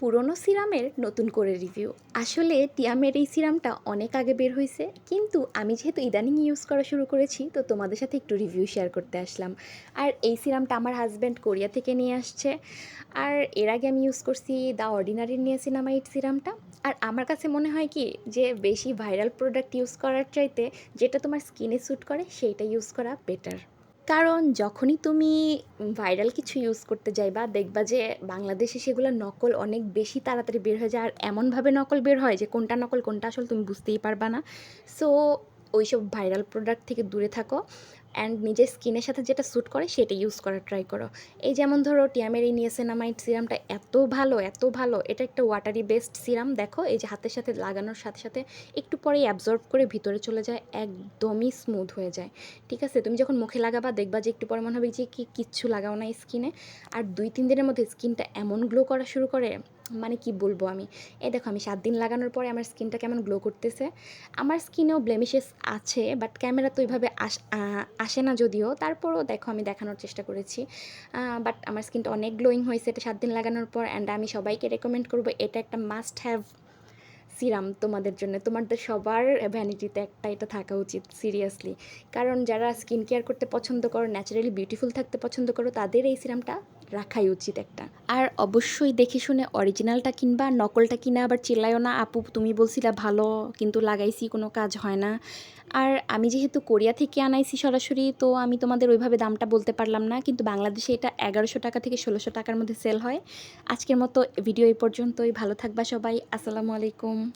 পুরনো সিরামের নতুন করে রিভিউ আসলে টিয়ামের এই সিরামটা অনেক আগে বের হয়েছে কিন্তু আমি যেহেতু ইদানিং ইউজ করা শুরু করেছি, তো তোমাদের সাথে একটু রিভিউ শেয়ার করতে আসলাম। আর এই সিরামটা আমার হাজব্যান্ড কোরিয়া থেকে নিয়ে আসছে। আর এর আগে আমি ইউজ করছি দ্য অর্ডিনারির নিয়েছিনামাইড সিরামটা। আর আমার কাছে মনে হয় কি, যে বেশি ভাইরাল প্রোডাক্ট ইউজ করার চাইতে যেটা তোমার স্কিনে স্যুট করে, সেইটা ইউজ করা বেটার কারণ যখনই তুমি ভাইরাল কিছু ইউজ করতে যাইবা, দেখবা যে বাংলাদেশে সেগুলো নকল অনেক বেশি তাড়াতাড়ি বের হয়ে যায়। আর এমনভাবে নকল বের হয় যে কোনটা নকল, কোনটা আসল তুমি বুঝতেই পারবা না। সো ওইসব ভাইরাল প্রোডাক্ট থেকে দূরে থাকো। অ্যান্ড নিজের স্কিনের সাথে যেটা স্যুট করে সেটা ইউজ করার ট্রাই করো। এই যেমন ধরো টিয়ামের এই নিয়েসেনামাইড সিরামটা এত ভালো এত ভালো, এটা একটা ওয়াটারি বেসড সিরাম দেখো, এই যে হাতের সাথে লাগানোর সাথে সাথে একটু পরেই অ্যাবজর্ব করে ভিতরে চলে যায়, একদমই স্মুথ হয়ে যায়। ঠিক আছে, তুমি যখন মুখে লাগাবা, দেখবা যে একটু পরে মনে হবে যে কি কিচ্ছু লাগাও না স্কিনে আর দুই, তিন দিনের মধ্যে স্কিনটা এমন গ্লো করা শুরু করে মানে কি বলব আমি? এই দেখো, আমি সাত দিন লাগানোর পরে আমার স্কিনটা কেমন গ্লো করতেছে। আমার স্কিনেও ব্লেমিশেস আছে বাট ক্যামেরা তো ওইভাবে আস আসে না যদিও, তারপরও দেখো আমি দেখানোর চেষ্টা করেছি। বাট আমার স্কিনটা অনেক গ্লোয়িং হয়েছে, এটা সাত দিন লাগানোর পর অ্যান্ড আমি সবাইকে রেকমেন্ড করব, এটা একটা মাস্ট হ্যাভ সিরাম তোমাদের জন্য। তোমাদের সবার ভ্যানিটিতে একটা এটা থাকা উচিত সিরিয়াসলি কারণ যারা স্কিন কেয়ার করতে পছন্দ করো ন্যাচারালি বিউটিফুল থাকতে পছন্দ করো, তাদের এই সিরামটা রাখাই উচিত একটা। আর অবশ্যই দেখে শুনে অরিজিনালটা কিনবা, নকলটা কিনা আবার চিল্লায়ও না, আপু, তুমি বলছিলা ভালো, কিন্তু লাগাইছি, কোনো কাজ হয় না। আর আমি যেহেতু কোরিয়া থেকে আনাইছি সরাসরি, তো আমি তোমাদের ওইভাবে দামটা বলতে পারলাম না, কিন্তু বাংলাদেশে এটা এগারোশো টাকা থেকে ষোলোশো টাকার মধ্যে সেল হয়। আজকের মতো ভিডিও এই পর্যন্তই, ভালো থাকবা সবাই, আসসালামু আলাইকুম।